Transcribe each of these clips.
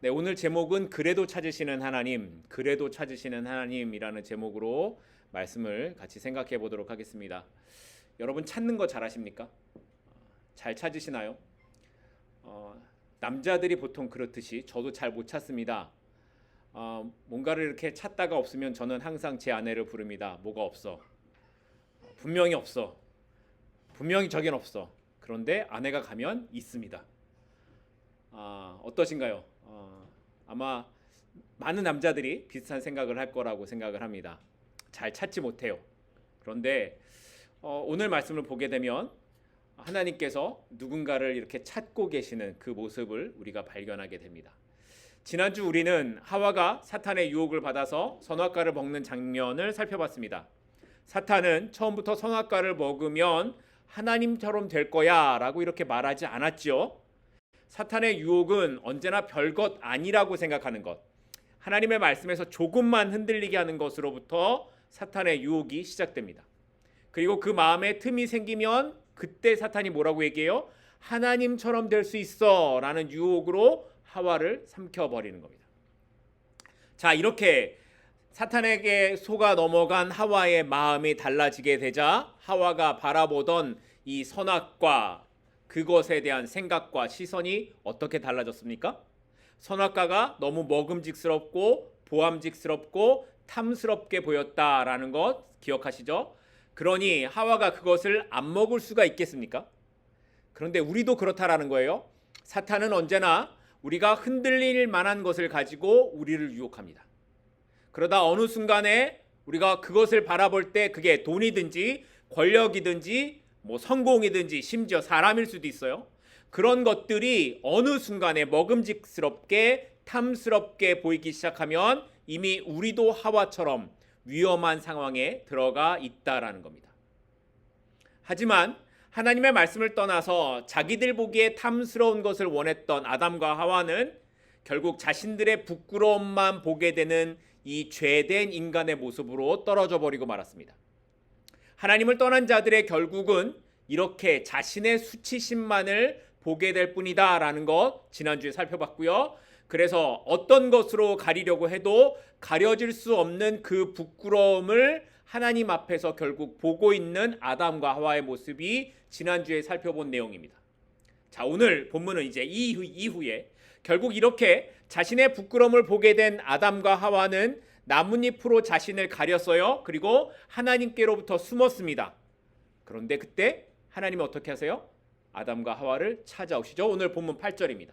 네, 오늘 제목은 그래도 찾으시는 하나님, 그래도 찾으시는 하나님이라는 제목으로 말씀을 같이 생각해 보도록 하겠습니다. 여러분 찾는 거 잘하십니까? 잘 찾으시나요? 어, 남자들이 보통 그렇듯이 저도 잘 못 찾습니다. 어, 뭔가를 이렇게 찾다가 없으면 저는 항상 제 아내를 부릅니다. 뭐가 없어? 분명히 없어. 분명히 저긴 없어. 그런데 아내가 가면 있습니다. 아, 어떠신가요? 어, 아마 많은 남자들이 비슷한 생각을 할 거라고 생각을 합니다. 잘 찾지 못해요. 그런데 어, 오늘 말씀을 보게 되면 하나님께서 누군가를 이렇게 찾고 계시는 그 모습을 우리가 발견하게 됩니다. 지난주 우리는 하와가 사탄의 유혹을 받아서 선악과를 먹는 장면을 살펴봤습니다. 사탄은 처음부터 선악과를 먹으면 하나님처럼 될 거야라고 이렇게 말하지 않았지요. 사탄의 유혹은 언제나 별것 아니라고 생각하는 것. 하나님의 말씀에서 조금만 흔들리게 하는 것으로부터 사탄의 유혹이 시작됩니다. 그리고 그 마음에 틈이 생기면 그때 사탄이 뭐라고 얘기해요? 하나님처럼 될 수 있어 라는 유혹으로 하와를 삼켜버리는 겁니다. 자, 이렇게 사탄에게 속아 넘어간 하와의 마음이 달라지게 되자 하와가 바라보던 이 선악과 그것에 대한 생각과 시선이 어떻게 달라졌습니까? 선악과가 너무 먹음직스럽고 보암직스럽고 탐스럽게 보였다라는 것 기억하시죠? 그러니 하와가 그것을 안 먹을 수가 있겠습니까? 그런데 우리도 그렇다라는 거예요. 사탄은 언제나 우리가 흔들릴 만한 것을 가지고 우리를 유혹합니다. 그러다 어느 순간에 우리가 그것을 바라볼 때 그게 돈이든지 권력이든지 뭐 성공이든지 심지어 사람일 수도 있어요. 그런 것들이 어느 순간에 먹음직스럽게 탐스럽게 보이기 시작하면 이미 우리도 하와처럼 위험한 상황에 들어가 있다라는 겁니다. 하지만 하나님의 말씀을 떠나서 자기들 보기에 탐스러운 것을 원했던 아담과 하와는 결국 자신들의 부끄러움만 보게 되는 이 죄된 인간의 모습으로 떨어져 버리고 말았습니다. 하나님을 떠난 자들의 결국은 이렇게 자신의 수치심만을 보게 될 뿐이다 라는 것 지난주에 살펴봤고요. 그래서 어떤 것으로 가리려고 해도 가려질 수 없는 그 부끄러움을 하나님 앞에서 결국 보고 있는 아담과 하와의 모습이 지난주에 살펴본 내용입니다. 자, 오늘 본문은 이제 이후, 이후에 결국 이렇게 자신의 부끄러움을 보게 된 아담과 하와는 나뭇잎으로 자신을 가렸어요. 그리고 하나님께로부터 숨었습니다. 그런데 그때 하나님은 어떻게 하세요? 아담과 하와를 찾아오시죠. 오늘 본문 8절입니다.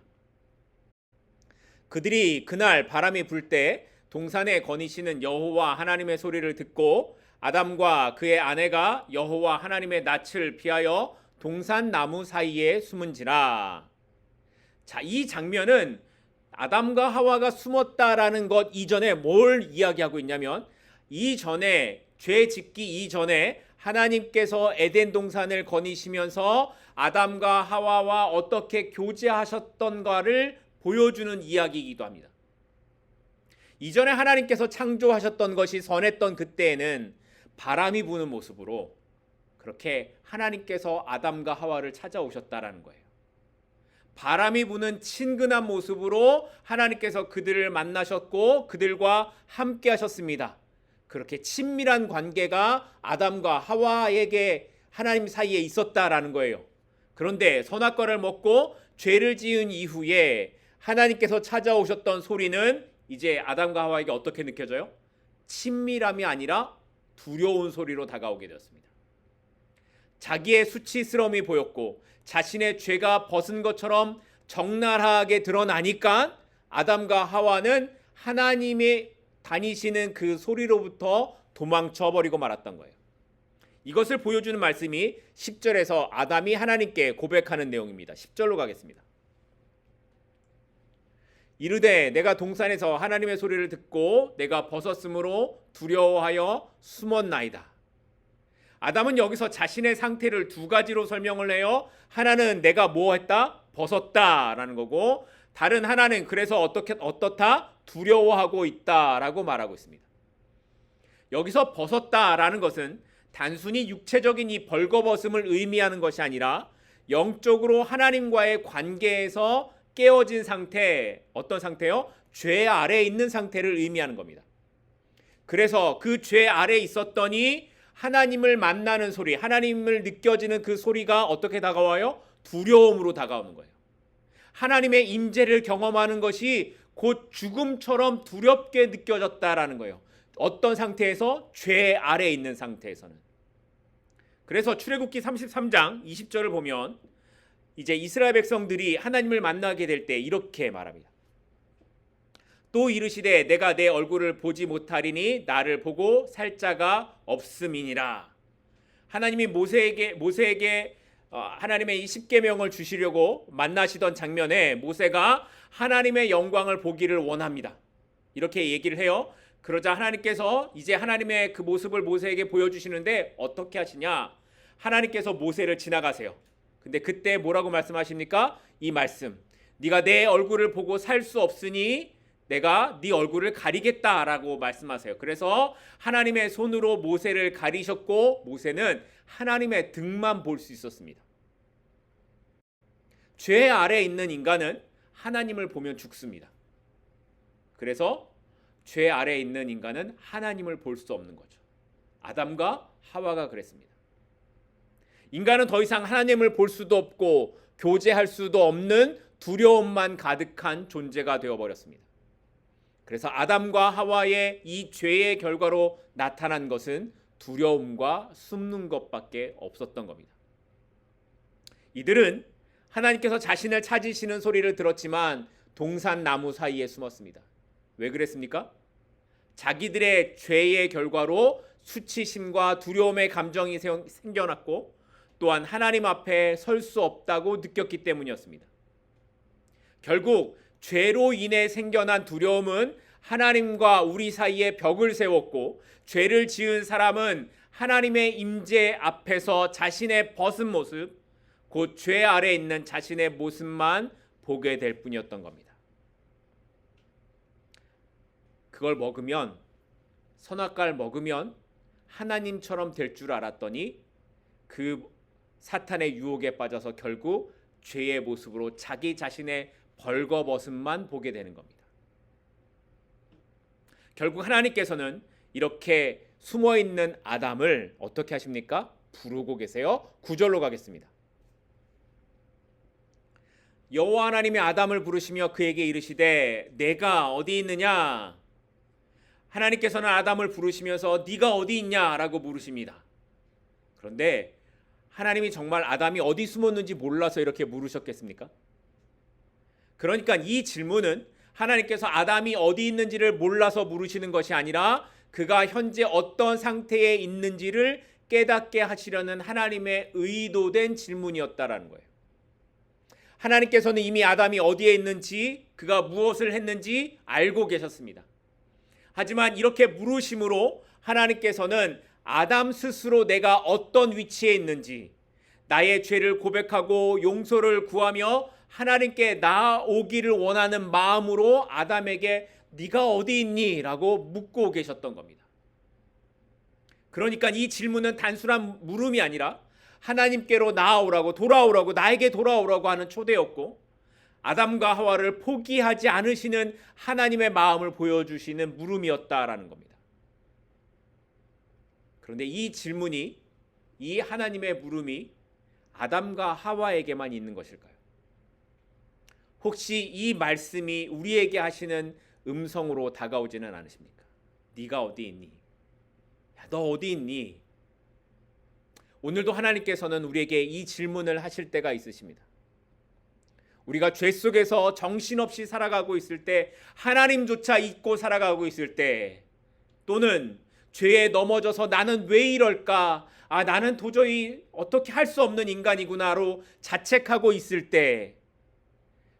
그들이 그날 바람이 불 때 동산에 거니시는 여호와 하나님의 소리를 듣고 아담과 그의 아내가 여호와 하나님의 낯을 피하여 동산 나무 사이에 숨은지라. 자, 이 장면은 아담과 하와가 숨었다라는 것 이전에 뭘 이야기하고 있냐면 이전에 죄 짓기 이전에 하나님께서 에덴 동산을 거니시면서 아담과 하와와 어떻게 교제하셨던가를 보여주는 이야기이기도 합니다. 이전에 하나님께서 창조하셨던 것이 선했던 그때에는 바람이 부는 모습으로 그렇게 하나님께서 아담과 하와를 찾아오셨다라는 거예요. 바람이 부는 친근한 모습으로 하나님께서 그들을 만나셨고 그들과 함께 하셨습니다. 그렇게 친밀한 관계가 아담과 하와에게 하나님 사이에 있었다라는 거예요. 그런데 선악과를 먹고 죄를 지은 이후에 하나님께서 찾아오셨던 소리는 이제 아담과 하와에게 어떻게 느껴져요? 친밀함이 아니라 두려운 소리로 다가오게 되었습니다. 자기의 수치스러움이 보였고 자신의 죄가 벗은 것처럼 적나라하게 드러나니까 아담과 하와는 하나님의 다니시는 그 소리로부터 도망쳐 버리고 말았던 거예요. 이것을 보여주는 말씀이 10절에서 아담이 하나님께 고백하는 내용입니다. 10절로 가겠습니다. 이르되 내가 동산에서 하나님의 소리를 듣고 내가 벗었으므로 두려워하여 숨었나이다. 아담은 여기서 자신의 상태를 두 가지로 설명을 해요. 하나는 내가 뭐 했다? 벗었다라는 거고 다른 하나는 그래서 어떻게 어떻다? 두려워하고 있다라고 말하고 있습니다. 여기서 벗었다라는 것은 단순히 육체적인 이 벌거벗음을 의미하는 것이 아니라 영적으로 하나님과의 관계에서 깨어진 상태, 어떤 상태요? 죄 아래에 있는 상태를 의미하는 겁니다. 그래서 그 죄 아래에 있었더니 하나님을 만나는 소리, 하나님을 느껴지는 그 소리가 어떻게 다가와요? 두려움으로 다가오는 거예요. 하나님의 임재를 경험하는 것이 곧 죽음처럼 두렵게 느껴졌다라는 거예요. 어떤 상태에서 죄 아래에 있는 상태에서는. 그래서 출애굽기 33장 20절을 보면 이제 이스라엘 백성들이 하나님을 만나게 될 때 이렇게 말합니다. 또 이르시되 내가 내 얼굴을 보지 못하리니 나를 보고 살 자가 없음이니라. 하나님이 모세에게 모세에게 어, 하나님의 이 십계명을 주시려고 만나시던 장면에 모세가 하나님의 영광을 보기를 원합니다. 이렇게 얘기를 해요. 그러자 하나님께서 이제 하나님의 그 모습을 모세에게 보여주시는데 어떻게 하시냐? 하나님께서 모세를 지나가세요. 근데 그때 뭐라고 말씀하십니까? 이 말씀. 네가 내 얼굴을 보고 살 수 없으니 내가 네 얼굴을 가리겠다라고 말씀하세요. 그래서 하나님의 손으로 모세를 가리셨고 모세는 하나님의 등만 볼 수 있었습니다. 죄 아래 있는 인간은 하나님을 보면 죽습니다. 그래서 죄 아래 있는 인간은 하나님을 볼 수 없는 거죠. 아담과 하와가 그랬습니다. 인간은 더 이상 하나님을 볼 수도 없고 교제할 수도 없는 두려움만 가득한 존재가 되어 버렸습니다. 그래서 아담과 하와의 이 죄의 결과로 나타난 것은 두려움과 숨는 것밖에 없었던 겁니다. 이들은 하나님께서 자신을 찾으시는 소리를 들었지만 동산 나무 사이에 숨었습니다. 왜 그랬습니까? 자기들의 죄의 결과로 수치심과 두려움의 감정이 생겨났고 또한 하나님 앞에 설 수 없다고 느꼈기 때문이었습니다. 결국 죄로 인해 생겨난 두려움은 하나님과 우리 사이에 벽을 세웠고 죄를 지은 사람은 하나님의 임재 앞에서 자신의 벗은 모습, 곧 죄 아래 있는 자신의 모습만 보게 될 뿐이었던 겁니다. 그걸 먹으면 선악과를 먹으면 하나님처럼 될 줄 알았더니 그 사탄의 유혹에 빠져서 결국 죄의 모습으로 자기 자신의 벌거벗음만 보게 되는 겁니다. 결국 하나님께서는 이렇게 숨어 있는 아담을 어떻게 하십니까? 부르고 계세요. 구절로 가겠습니다. 여호와 하나님이 아담을 부르시며 그에게 이르시되 내가 어디 있느냐? 하나님께서는 아담을 부르시면서 네가 어디 있냐라고 물으십니다. 그런데 하나님이 정말 아담이 어디 숨었는지 몰라서 이렇게 물으셨겠습니까? 그러니까 이 질문은 하나님께서 아담이 어디 있는지를 몰라서 물으시는 것이 아니라 그가 현재 어떤 상태에 있는지를 깨닫게 하시려는 하나님의 의도된 질문이었다라는 거예요. 하나님께서는 이미 아담이 어디에 있는지 그가 무엇을 했는지 알고 계셨습니다. 하지만 이렇게 물으심으로 하나님께서는 아담 스스로 내가 어떤 위치에 있는지 나의 죄를 고백하고 용서를 구하며 하나님께 나오기를 원하는 마음으로 아담에게 네가 어디 있니?라고 묻고 계셨던 겁니다. 그러니까 이 질문은 단순한 물음이 아니라 하나님께로 나아오라고 돌아오라고 나에게 돌아오라고 하는 초대였고 아담과 하와를 포기하지 않으시는 하나님의 마음을 보여주시는 물음이었다라는 겁니다. 그런데 이 질문이 이 하나님의 물음이 아담과 하와에게만 있는 것일까요? 혹시 이 말씀이 우리에게 하시는 음성으로 다가오지는 않으십니까? 네가 어디 있니? 야, 너 어디 있니? 오늘도 하나님께서는 우리에게 이 질문을 하실 때가 있으십니다. 우리가 죄 속에서 정신없이 살아가고 있을 때 하나님조차 잊고 살아가고 있을 때 또는 죄에 넘어져서 나는 왜 이럴까? 아, 나는 도저히 어떻게 할 수 없는 인간이구나로 자책하고 있을 때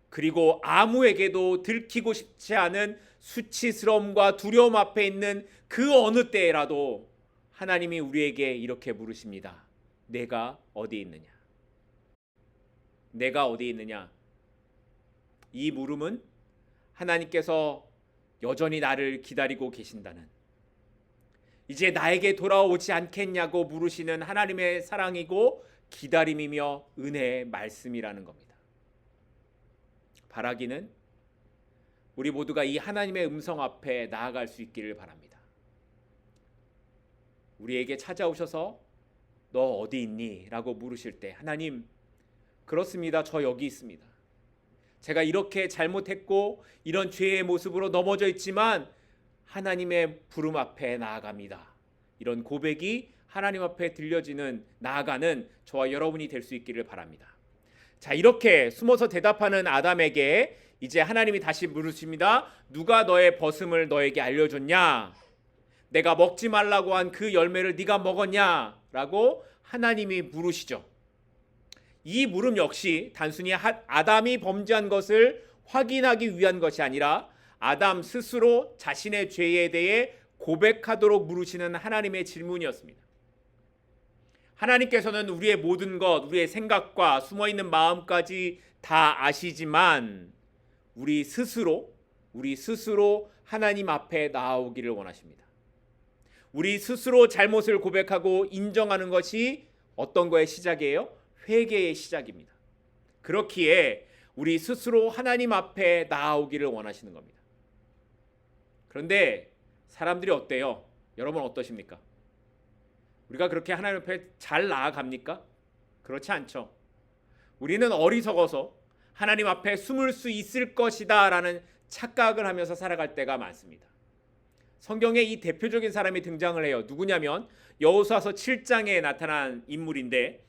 그리고 아무에게도 들키고 싶지 않은 수치스러움과 두려움 앞에 있는 그 어느 때라도 하나님이 우리에게 이렇게 물으십니다. 내가 어디 있느냐? 내가 어디 있느냐? 이 물음은 하나님께서 여전히 나를 기다리고 계신다는 이제 나에게 돌아오지 않겠냐고 물으시는 하나님의 사랑이고 기다림이며 은혜의 말씀이라는 겁니다. 바라기는 우리 모두가 이 하나님의 음성 앞에 나아갈 수 있기를 바랍니다. 우리에게 찾아오셔서 너 어디 있니? 라고 물으실 때 하나님 그렇습니다. 저 여기 있습니다. 제가 이렇게 잘못했고 이런 죄의 모습으로 넘어져 있지만 하나님의 부름 앞에 나아갑니다. 이런 고백이 하나님 앞에 들려지는 나아가는 저와 여러분이 될 수 있기를 바랍니다. 자, 이렇게 숨어서 대답하는 아담에게 이제 하나님이 다시 물으십니다. 누가 너의 벗음을 너에게 알려줬냐? 내가 먹지 말라고 한 그 열매를 네가 먹었냐? 라고 하나님이 물으시죠. 이 물음 역시 단순히 하- 아담이 범죄한 것을 확인하기 위한 것이 아니라 아담 스스로 자신의 죄에 대해 고백하도록 물으시는 하나님의 질문이었습니다. 하나님께서는 우리의 모든 것, 우리의 생각과 숨어 있는 마음까지 다 아시지만 우리 스스로 우리 스스로 하나님 앞에 나아오기를 원하십니다. 우리 스스로 잘못을 고백하고 인정하는 것이 어떤 거의 시작이에요? 회개의 시작입니다. 그렇기에 우리 스스로 하나님 앞에 나아오기를 원하시는 겁니다. 그런데 사람들이 어때요? 여러분 어떠십니까? 우리가 그렇게 하나님 앞에 잘 나아갑니까? 그렇지 않죠. 우리는 어리석어서 하나님 앞에 숨을 수 있을 것이다라는 착각을 하면서 살아갈 때가 많습니다. 성경에 이 대표적인 사람이 등장을 해요. 누구냐면 여호수아서 7장에 나타난 인물인데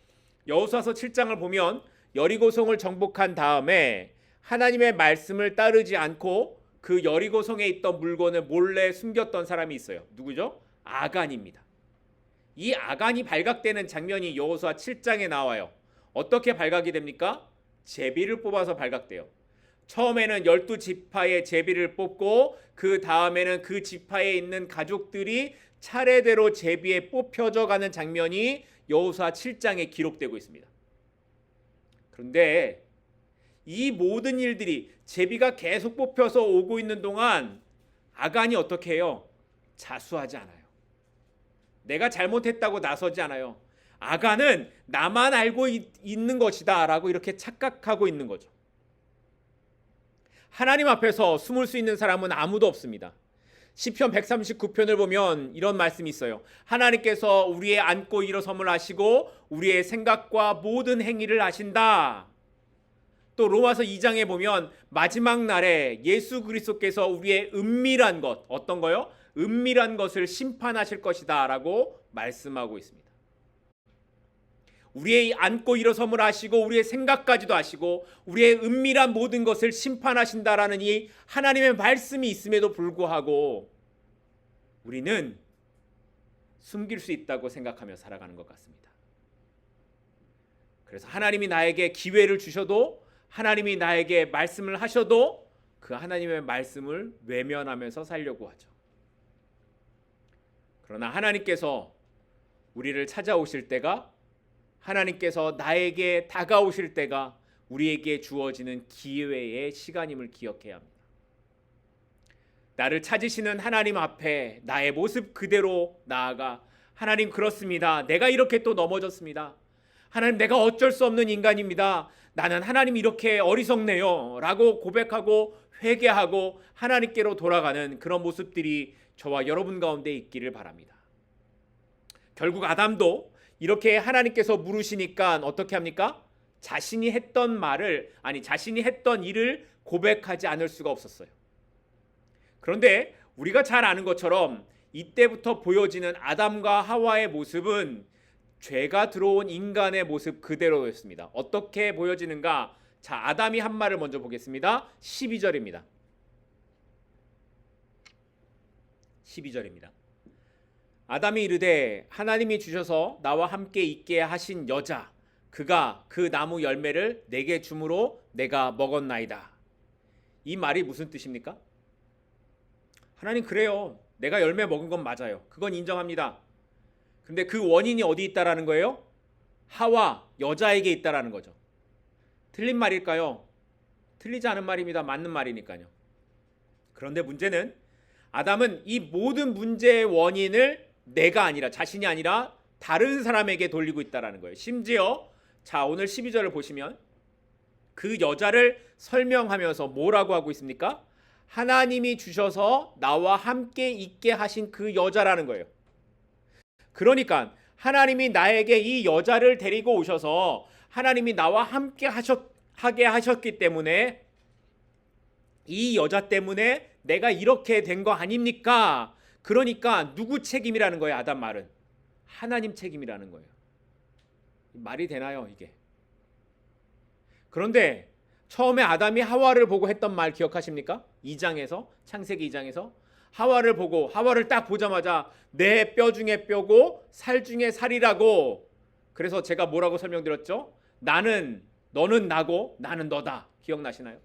여호수아서 7장을 보면 여리고성을 정복한 다음에 하나님의 말씀을 따르지 않고 그 여리고성에 있던 물건을 몰래 숨겼던 사람이 있어요. 누구죠? 아간입니다. 이 아간이 발각되는 장면이 여호수아 7장에 나와요. 어떻게 발각이 됩니까? 제비를 뽑아서 발각돼요. 처음에는 열두 지파의 제비를 뽑고 그 다음에는 그 지파에 있는 가족들이 차례대로 제비에 뽑혀져 가는 장면이 여호수아 7장에 기록되고 있습니다. 그런데 이 모든 일들이 제비가 계속 뽑혀서 오고 있는 동안 아간이 어떻게 해요? 자수하지 않아요. 내가 잘못했다고 나서지 않아요. 아간은 나만 알고 있, 있는 것이다라고 이렇게 착각하고 있는 거죠. 하나님 앞에서 숨을 수 있는 사람은 아무도 없습니다. 시편 139편을 보면 이런 말씀이 있어요. 하나님께서 우리의 앉고 일어섬을 아시고 우리의 생각과 모든 행위를 아신다. 또 로마서 2장에 보면 마지막 날에 예수 그리스도께서 우리의 은밀한 것 어떤 거요? 은밀한 것을 심판하실 것이다라고 말씀하고 있습니다. 우리의 앉고 일어섬을 아시고 우리의 생각까지도 아시고 우리의 은밀한 모든 것을 심판하신다라는 이 하나님의 말씀이 있음에도 불구하고 우리는 숨길 수 있다고 생각하며 살아가는 것 같습니다. 그래서 하나님이 나에게 기회를 주셔도 하나님이 나에게 말씀을 하셔도 그 하나님의 말씀을 외면하면서 살려고 하죠. 그러나 하나님께서 우리를 찾아오실 때가 하나님께서 나에게 다가오실 때가 우리에게 주어지는 기회의 시간임을 기억해야 합니다. 나를 찾으시는 하나님 앞에 나의 모습 그대로 나아가 하나님 그렇습니다. 내가 이렇게 또 넘어졌습니다. 하나님 내가 어쩔 수 없는 인간입니다. 나는 하나님 이렇게 어리석네요. 라고 고백하고 회개하고 하나님께로 돌아가는 그런 모습들이 저와 여러분 가운데 있기를 바랍니다. 결국 아담도 이렇게 하나님께서 물으시니까 어떻게 합니까? 자신이 했던 말을 아니 자신이 했던 일을 고백하지 않을 수가 없었어요. 그런데 우리가 잘 아는 것처럼 이때부터 보여지는 아담과 하와의 모습은 죄가 들어온 인간의 모습 그대로였습니다. 어떻게 보여지는가? 자, 아담이 한 말을 먼저 보겠습니다. 12절입니다. 12절입니다. 아담이 이르되 하나님이 주셔서 나와 함께 있게 하신 여자 그가 그 나무 열매를 내게 주므로 내가 먹었나이다. 이 말이 무슨 뜻입니까? 하나님 그래요. 내가 열매 먹은 건 맞아요. 그건 인정합니다. 근데 그 원인이 어디 있다라는 거예요? 하와 여자에게 있다라는 거죠. 틀린 말일까요? 틀리지 않은 말입니다. 맞는 말이니까요. 그런데 문제는 아담은 이 모든 문제의 원인을 내가 아니라 자신이 아니라 다른 사람에게 돌리고 있다라는 거예요. 심지어 자 오늘 12절을 보시면 그 여자를 설명하면서 뭐라고 하고 있습니까? 하나님이 주셔서 나와 함께 있게 하신 그 여자라는 거예요. 그러니까 하나님이 나에게 이 여자를 데리고 오셔서 하나님이 나와 함께 하셨 하게 하셨기 때문에 이 여자 때문에 내가 이렇게 된 거 아닙니까? 그러니까 누구 책임이라는 거예요, 아담 말은. 하나님 책임이라는 거예요. 말이 되나요, 이게? 그런데 처음에 아담이 하와를 보고 했던 말 기억하십니까? 2장에서 창세기 2장에서 하와를 보고 하와를 딱 보자마자 내 뼈 중에 뼈고 살 중에 살이라고 그래서 제가 뭐라고 설명드렸죠? 나는 너는 나고 나는 너다. 기억나시나요?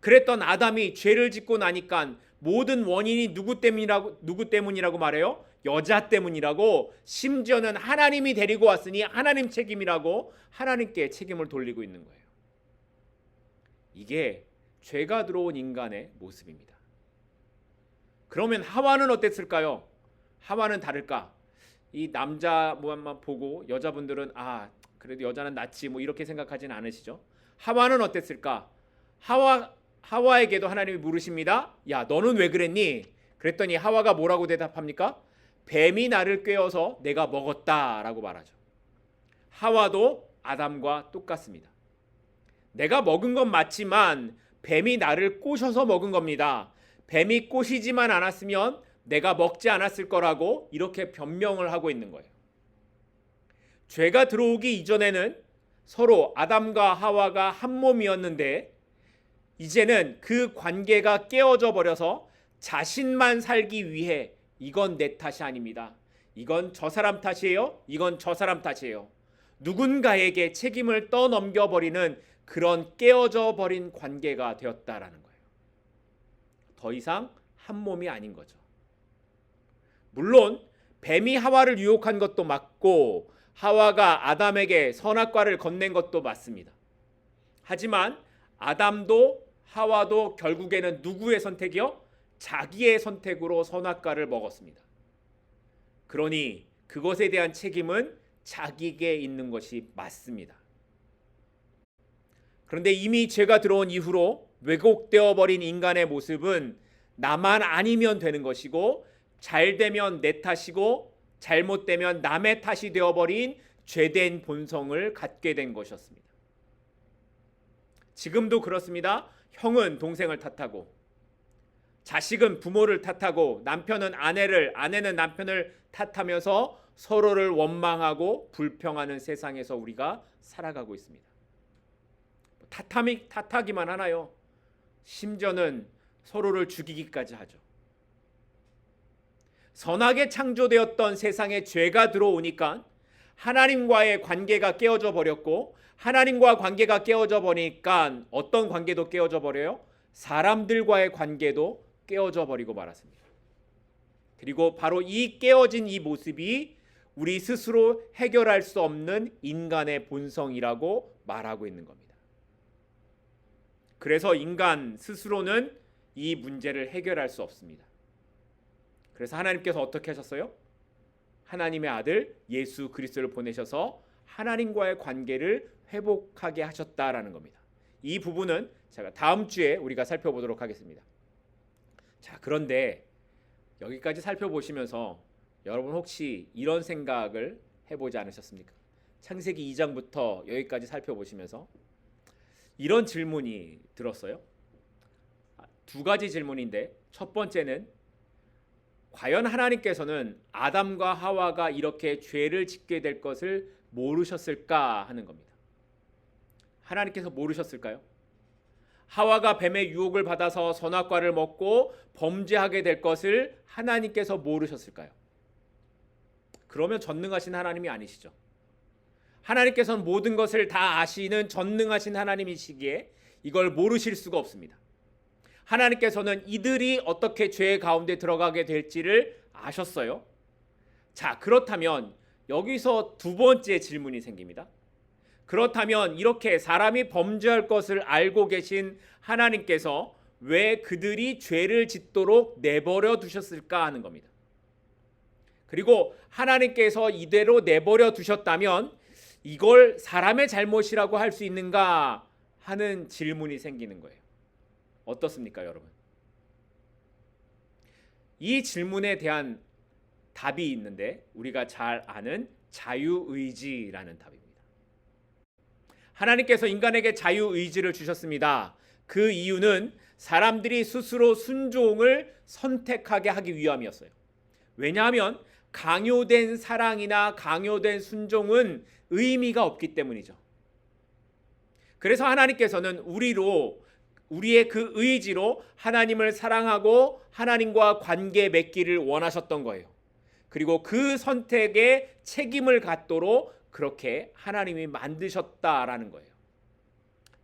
그랬던 아담이 죄를 짓고 나니까 모든 원인이 누구 때문이라고 누구 때문이라고 말해요? 여자 때문이라고 심지어는 하나님이 데리고 왔으니 하나님 책임이라고 하나님께 책임을 돌리고 있는 거예요. 이게 죄가 들어온 인간의 모습입니다. 그러면 하와는 어땠을까요? 하와는 다를까? 이 남자만 보고 여자분들은 아 그래도 여자는 낫지 뭐 이렇게 생각하진 않으시죠? 하와는 어땠을까? 하와 하와에게도 하나님이 물으십니다. 야 너는 왜 그랬니? 그랬더니 하와가 뭐라고 대답합니까? 뱀이 나를 꿰어서 내가 먹었다라고 말하죠. 하와도 아담과 똑같습니다. 내가 먹은 건 맞지만 뱀이 나를 꼬셔서 먹은 겁니다. 뱀이 꼬시지만 않았으면 내가 먹지 않았을 거라고 이렇게 변명을 하고 있는 거예요. 죄가 들어오기 이전에는 서로 아담과 하와가 한 몸이었는데 이제는 그 관계가 깨어져 버려서 자신만 살기 위해 이건 내 탓이 아닙니다. 이건 저 사람 탓이에요. 이건 저 사람 탓이에요. 누군가에게 책임을 떠넘겨 버리는 그런 깨어져 버린 관계가 되었다라는 거예요. 더 이상 한 몸이 아닌 거죠. 물론 뱀이 하와를 유혹한 것도 맞고 하와가 아담에게 선악과를 건넨 것도 맞습니다. 하지만 아담도 하와도 결국에는 누구의 선택이요? 자기의 선택으로 선악과를 먹었습니다. 그러니 그것에 대한 책임은 자기에게 있는 것이 맞습니다. 그런데 이미 죄가 들어온 이후로 왜곡되어 버린 인간의 모습은 나만 아니면 되는 것이고 잘 되면 내 탓이고 잘못되면 남의 탓이 되어 버린 죄된 본성을 갖게 된 것이었습니다. 지금도 그렇습니다. 형은 동생을 탓하고 자식은 부모를 탓하고 남편은 아내를 아내는 남편을 탓하면서 서로를 원망하고 불평하는 세상에서 우리가 살아가고 있습니다. 탓함이 탓하기만 하나요? 심지어는 서로를 죽이기까지 하죠. 선하게 창조되었던 세상에 죄가 들어오니까 하나님과의 관계가 깨어져 버렸고 하나님과 관계가 깨어져 버리니까 어떤 관계도 깨어져 버려요? 사람들과의 관계도 깨어져 버리고 말았습니다. 그리고 바로 이 깨어진 이 모습이 우리 스스로 해결할 수 없는 인간의 본성이라고 말하고 있는 겁니다. 그래서 인간 스스로는 이 문제를 해결할 수 없습니다. 그래서 하나님께서 어떻게 하셨어요? 하나님의 아들 예수 그리스도를 보내셔서 하나님과의 관계를 회복하게 하셨다라는 겁니다. 이 부분은 제가 다음 주에 우리가 살펴보도록 하겠습니다. 자, 그런데 여기까지 살펴보시면서 여러분 혹시 이런 생각을 해보지 않으셨습니까? 창세기 2장부터 여기까지 살펴보시면서 이런 질문이 들었어요. 아, 두 가지 질문인데 첫 번째는 과연 하나님께서는 아담과 하와가 이렇게 죄를 짓게 될 것을 모르셨을까 하는 겁니다. 하나님께서 모르셨을까요? 하와가 뱀의 유혹을 받아서 선악과를 먹고 범죄하게 될 것을 하나님께서 모르셨을까요? 그러면 전능하신 하나님이 아니시죠. 하나님께서는 모든 것을 다 아시는 전능하신 하나님이시기에 이걸 모르실 수가 없습니다. 하나님께서는 이들이 어떻게 죄 가운데 들어가게 될지를 아셨어요. 자, 그렇다면 여기서 두 번째 질문이 생깁니다. 그렇다면 이렇게 사람이 범죄할 것을 알고 계신 하나님께서 왜 그들이 죄를 짓도록 내버려 두셨을까 하는 겁니다. 그리고 하나님께서 이대로 내버려 두셨다면 이걸 사람의 잘못이라고 할 수 있는가 하는 질문이 생기는 거예요. 어떻습니까, 여러분? 이 질문에 대한 답이 있는데 우리가 잘 아는 자유의지라는 답입니다. 하나님께서 인간에게 자유의지를 주셨습니다. 그 이유는 사람들이 스스로 순종을 선택하게 하기 위함이었어요. 왜냐하면 강요된 사랑이나 강요된 순종은 의미가 없기 때문이죠. 그래서 하나님께서는 우리로 우리의 그 의지로 하나님을 사랑하고 하나님과 관계 맺기를 원하셨던 거예요. 그리고 그 선택에 책임을 갖도록 그렇게 하나님이 만드셨다라는 거예요.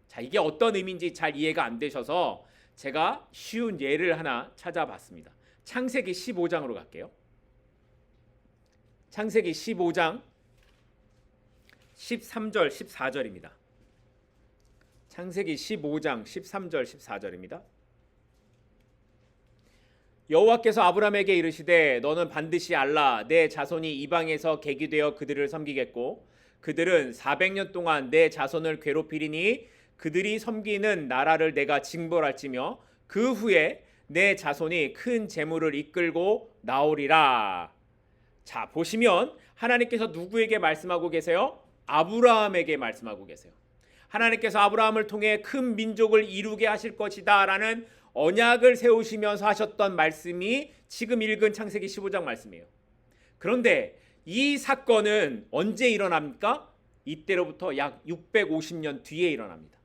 자, 이게 어떤 의미인지 잘 이해가 안 되셔서 제가 쉬운 예를 하나 찾아봤습니다. 창세기 15장으로 갈게요. 창세기 15장 13절 14절입니다. 창세기 15장 13절 14절입니다. 여호와께서 아브라함에게 이르시되 너는 반드시 알라 내 자손이 이방에서 객이 되어 그들을 섬기겠고 그들은 400년 동안 내 자손을 괴롭히리니 그들이 섬기는 나라를 내가 징벌할지며 그 후에 내 자손이 큰 재물을 이끌고 나오리라. 자, 보시면 하나님께서 누구에게 말씀하고 계세요? 아브라함에게 말씀하고 계세요. 하나님께서 아브라함을 통해 큰 민족을 이루게 하실 것이다라는 언약을 세우시면서 하셨던 말씀이 지금 읽은 창세기 15장 말씀이에요. 그런데 이 사건은 언제 일어납니까? 이때로부터 약 650년 뒤에 일어납니다.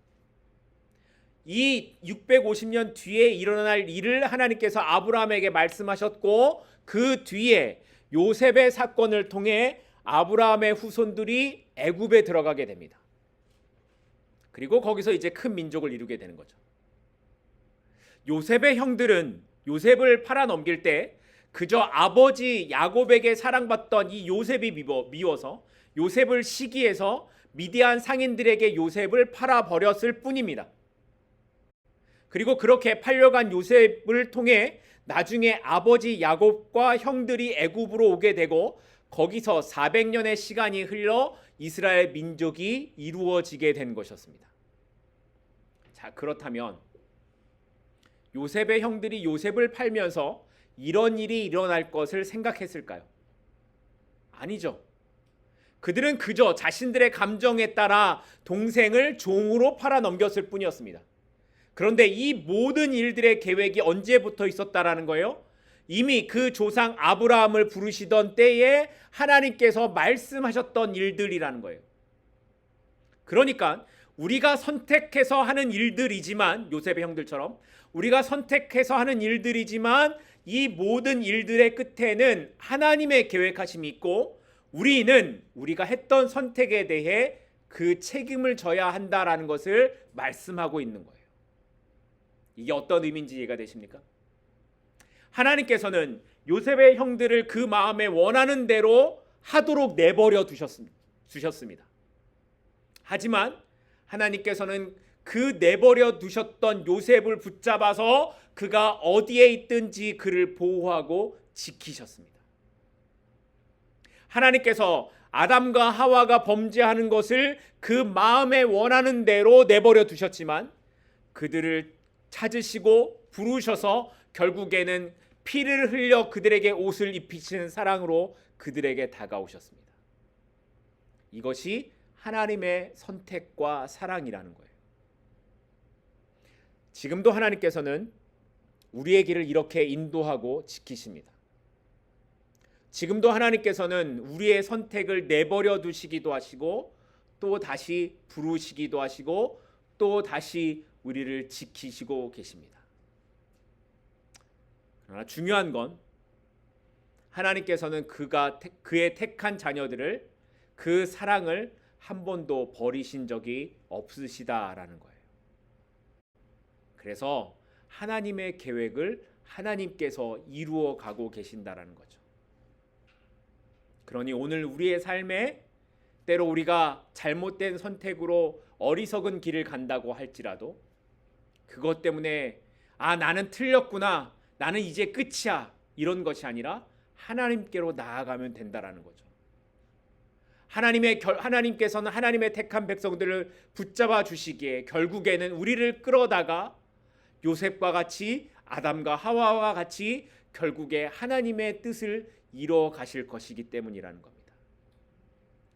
이 650년 뒤에 일어날 일을 하나님께서 아브라함에게 말씀하셨고 그 뒤에 요셉의 사건을 통해 아브라함의 후손들이 애굽에 들어가게 됩니다. 그리고 거기서 이제 큰 민족을 이루게 되는 거죠. 요셉의 형들은 요셉을 팔아 넘길 때 그저 아버지 야곱에게 사랑받던 이 요셉이 미워서 요셉을 시기해서 미디안 상인들에게 요셉을 팔아 버렸을 뿐입니다. 그리고 그렇게 팔려간 요셉을 통해 나중에 아버지 야곱과 형들이 애굽으로 오게 되고 거기서 400년의 시간이 흘러 이스라엘 민족이 이루어지게 된 것이었습니다. 자, 그렇다면 요셉의 형들이 요셉을 팔면서 이런 일이 일어날 것을 생각했을까요? 아니죠. 그들은 그저 자신들의 감정에 따라 동생을 종으로 팔아 넘겼을 뿐이었습니다. 그런데 이 모든 일들의 계획이 언제부터 있었다라는 거예요? 이미 그 조상 아브라함을 부르시던 때에 하나님께서 말씀하셨던 일들이라는 거예요. 그러니까 우리가 선택해서 하는 일들이지만 요셉의 형들처럼 우리가 선택해서 하는 일들이지만 이 모든 일들의 끝에는 하나님의 계획하심이 있고 우리는 우리가 했던 선택에 대해 그 책임을 져야 한다라는 것을 말씀하고 있는 거예요. 이게 어떤 의미인지 이해가 되십니까? 하나님께서는 요셉의 형들을 그 마음에 원하는 대로 하도록 내버려 두셨습니다. 하지만 하나님께서는 그 내버려 두셨던 요셉을 붙잡아서 그가 어디에 있든지 그를 보호하고 지키셨습니다. 하나님께서 아담과 하와가 범죄하는 것을 그 마음에 원하는 대로 내버려 두셨지만 그들을 찾으시고 부르셔서 결국에는 피를 흘려 그들에게 옷을 입히시는 사랑으로 그들에게 다가오셨습니다. 이것이 하나님의 선택과 사랑이라는 거예요. 지금도 하나님께서는 우리의 길을 이렇게 인도하고 지키십니다. 지금도 하나님께서는 우리의 선택을 내버려 두시기도 하시고 또 다시 부르시기도 하시고 또 다시 우리를 지키시고 계십니다. 그러나 중요한 건 하나님께서는 그가 그의 택한 자녀들을 그 사랑을 한 번도 버리신 적이 없으시다라는 거예요. 그래서 하나님의 계획을 하나님께서 이루어 가고 계신다라는 거죠. 그러니 오늘 우리의 삶에 때로 우리가 잘못된 선택으로 어리석은 길을 간다고 할지라도 그것 때문에 아 나는 틀렸구나 나는 이제 끝이야 이런 것이 아니라 하나님께로 나아가면 된다라는 거죠. 하나님의 결, 하나님께서는 하나님의 택한 백성들을 붙잡아 주시기에 결국에는 우리를 끌어다가 요셉과 같이 아담과 하와와 같이 결국에 하나님의 뜻을 이루어 가실 것이기 때문이라는 겁니다.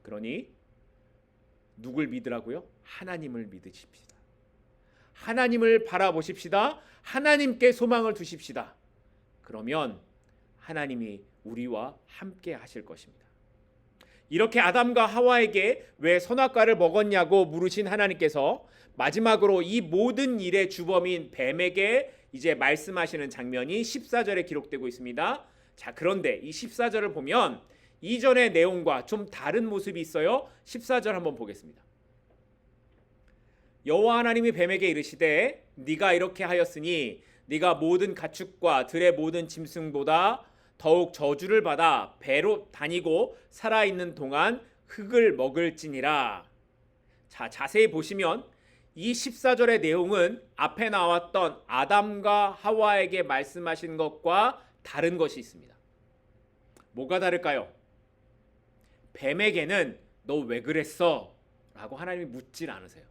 그러니 누굴 믿으라고요? 하나님을 믿으십시다. 하나님을 바라보십시다. 하나님께 소망을 두십시다. 그러면 하나님이 우리와 함께 하실 것입니다. 이렇게 아담과 하와에게 왜 선악과를 먹었냐고 물으신 하나님께서 마지막으로 이 모든 일의 주범인 뱀에게 이제 말씀하시는 장면이 14절에 기록되고 있습니다. 자, 그런데 이 14절을 보면 이전의 내용과 좀 다른 모습이 있어요. 14절 한번 보겠습니다. 여호와 하나님이 뱀에게 이르시되 네가 이렇게 하였으니 네가 모든 가축과 들의 모든 짐승보다 더욱 저주를 받아 배로 다니고 살아 있는 동안 흙을 먹을지니라. 자, 자세히 보시면 이 14절의 내용은 앞에 나왔던 아담과 하와에게 말씀하신 것과 다른 것이 있습니다. 뭐가 다를까요? 뱀에게는 너 왜 그랬어? 라고 하나님이 묻질 않으세요.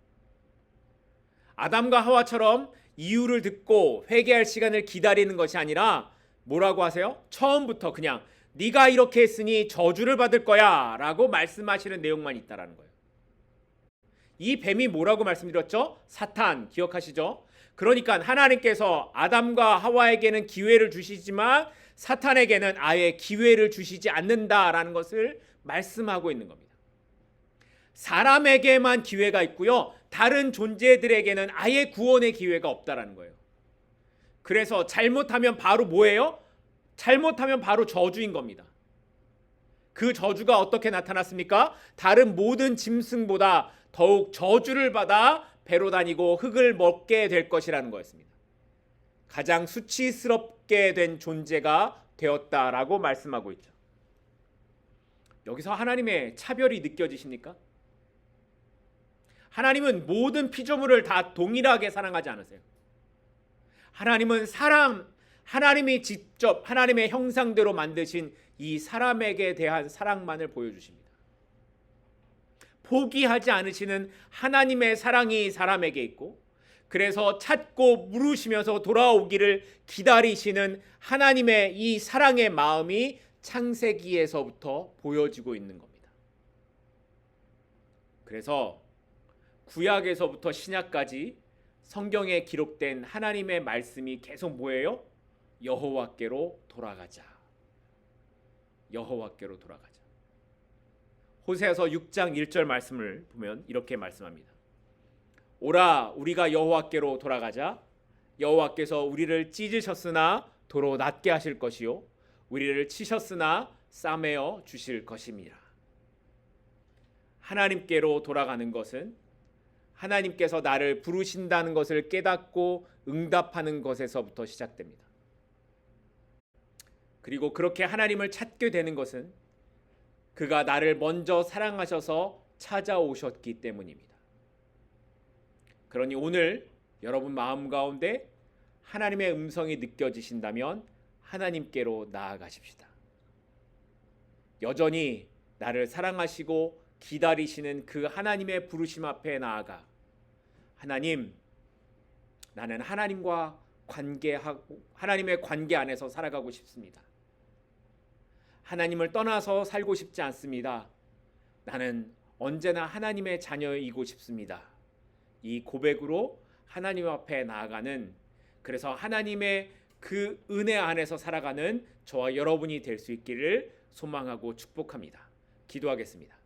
아담과 하와처럼 이유를 듣고 회개할 시간을 기다리는 것이 아니라 뭐라고 하세요? 처음부터 그냥 네가 이렇게 했으니 저주를 받을 거야라고 말씀하시는 내용만 있다라는 거예요. 이 뱀이 뭐라고 말씀드렸죠? 사탄 기억하시죠? 그러니까 하나님께서 아담과 하와에게는 기회를 주시지만 사탄에게는 아예 기회를 주시지 않는다라는 것을 말씀하고 있는 겁니다. 사람에게만 기회가 있고요. 다른 존재들에게는 아예 구원의 기회가 없다라는 거예요. 그래서 잘못하면 바로 뭐예요? 잘못하면 바로 저주인 겁니다. 그 저주가 어떻게 나타났습니까? 다른 모든 짐승보다 더욱 저주를 받아 배로 다니고 흙을 먹게 될 것이라는 거였습니다. 가장 수치스럽게 된 존재가 되었다라고 말씀하고 있죠. 여기서 하나님의 차별이 느껴지십니까? 하나님은 모든 피조물을 다 동일하게 사랑하지 않으세요. 하나님은 사람, 하나님이 직접 하나님의 형상대로 만드신 이 사람에게 대한 사랑만을 보여주십니다. 포기하지 않으시는 하나님의 사랑이 사람에게 있고, 그래서 찾고 물으시면서 돌아오기를 기다리시는 하나님의 이 사랑의 마음이 창세기에서부터 보여지고 있는 겁니다. 그래서 구약에서부터 신약까지 성경에 기록된 하나님의 말씀이 계속 뭐예요? 여호와께로 돌아가자. 여호와께로 돌아가자. 호세아서 6장 1절 말씀을 보면 이렇게 말씀합니다. 오라 우리가 여호와께로 돌아가자. 여호와께서 우리를 찢으셨으나 도로 낫게 하실 것이요 우리를 치셨으나 싸매어 주실 것입니다. 하나님께로 돌아가는 것은 하나님께서 나를 부르신다는 것을 깨닫고 응답하는 것에서부터 시작됩니다. 그리고 그렇게 하나님을 찾게 되는 것은 그가 나를 먼저 사랑하셔서 찾아오셨기 때문입니다. 그러니 오늘 여러분 마음 가운데 하나님의 음성이 느껴지신다면 하나님께로 나아가십시다. 여전히 나를 사랑하시고 기다리시는 그 하나님의 부르심 앞에 나아가 하나님 나는 하나님과 관계하고 하나님의 관계 안에서 살아가고 싶습니다. 하나님을 떠나서 살고 싶지 않습니다. 나는 언제나 하나님의 자녀이고 싶습니다. 이 고백으로 하나님 앞에 나아가는 그래서 하나님의 그 은혜 안에서 살아가는 저와 여러분이 될 수 있기를 소망하고 축복합니다. 기도하겠습니다.